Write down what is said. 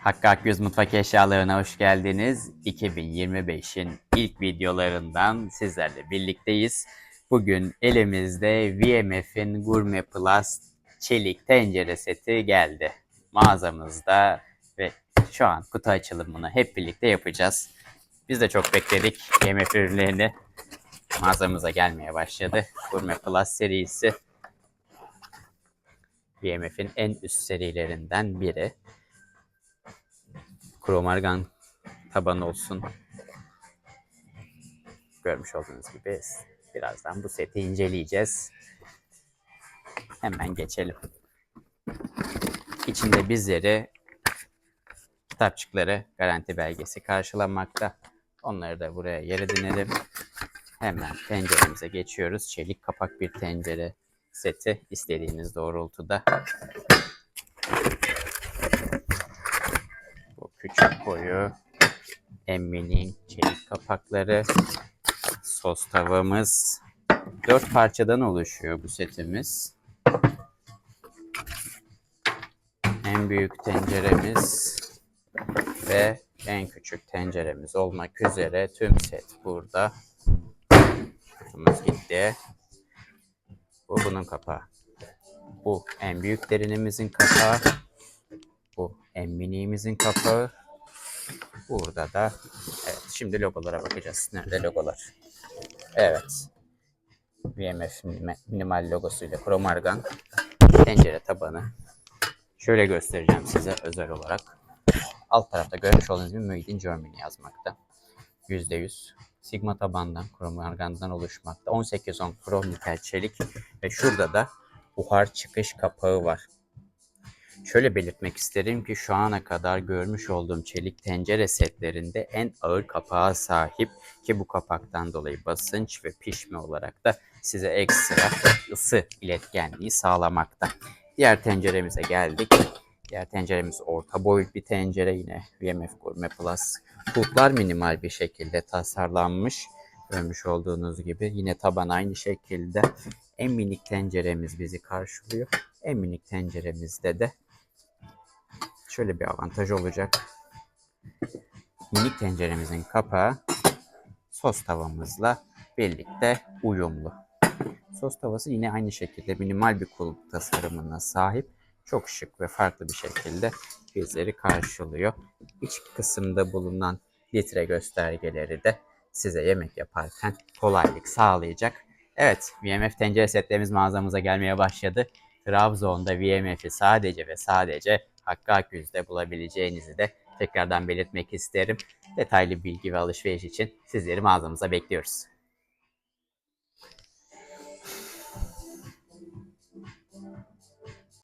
Hakkı Akgöz Mutfak Eşyalarına hoş geldiniz. 2025'in ilk videolarından sizlerle birlikteyiz. Bugün elimizde VMF'in Gourmet Plus çelik tencere seti geldi. Mağazamızda ve şu an kutu açılımını hep birlikte yapacağız. Biz de çok bekledik VMF ürünlerini. Mağazamıza gelmeye başladı. Gourmet Plus serisi. VMF'in en üst serilerinden biri. Kromargan tabanı olsun. Görmüş olduğunuz gibi birazdan bu seti inceleyeceğiz. Hemen geçelim. İçinde bizleri kitapçıkları garanti belgesi karşılamakta. Onları da buraya yer edinelim. Hemen tenceremize geçiyoruz. Çelik kapak bir tencere seti istediğiniz doğrultuda. Bu boyu, emminin çelik kapakları, sos tavamız. Dört parçadan oluşuyor bu setimiz. En büyük tenceremiz ve en küçük tenceremiz olmak üzere tüm set burada. Kutumuz gitti. Bu bunun kapağı. Bu en büyük derinimizin kapağı. Bu en miniğimizin kapağı. Burada da evet şimdi logolara bakacağız. Nerede logolar? Evet. VMF minimal logosuyla Kromargan tencere tabanı. Şöyle göstereceğim size özel olarak. Alt tarafta görmüş olduğunuz gibi Made in Germany yazmakta. %100 Sigma tabandan, kromargandan oluşmakta. 1810 krom nikel çelik ve şurada da buhar çıkış kapağı var. Şöyle belirtmek isterim ki şu ana kadar görmüş olduğum çelik tencere setlerinde en ağır kapağa sahip ki bu kapaktan dolayı basınç ve pişme olarak da size ekstra ısı iletkenliği sağlamakta. Diğer tenceremize geldik. Diğer tenceremiz orta boyut bir tencere yine VMF Gourmet Plus. Kulplar minimal bir şekilde tasarlanmış. Görmüş olduğunuz gibi yine taban aynı şekilde. En minik tenceremiz bizi karşılıyor. En minik tenceremizde de şöyle bir avantaj olacak. Minik tenceremizin kapağı sos tavamızla birlikte uyumlu. Sos tavası yine aynı şekilde minimal bir kulp tasarımına sahip. Çok şık ve farklı bir şekilde bizleri karşılıyor. İç kısımda bulunan litre göstergeleri de size yemek yaparken kolaylık sağlayacak. Evet, VMF tencere setlerimiz mağazamıza gelmeye başladı. Trabzon'da VMF'i sadece ve sadece Hakkı Akgüz'de bulabileceğinizi de tekrardan belirtmek isterim. Detaylı bilgi ve alışveriş için sizleri mağazamıza bekliyoruz.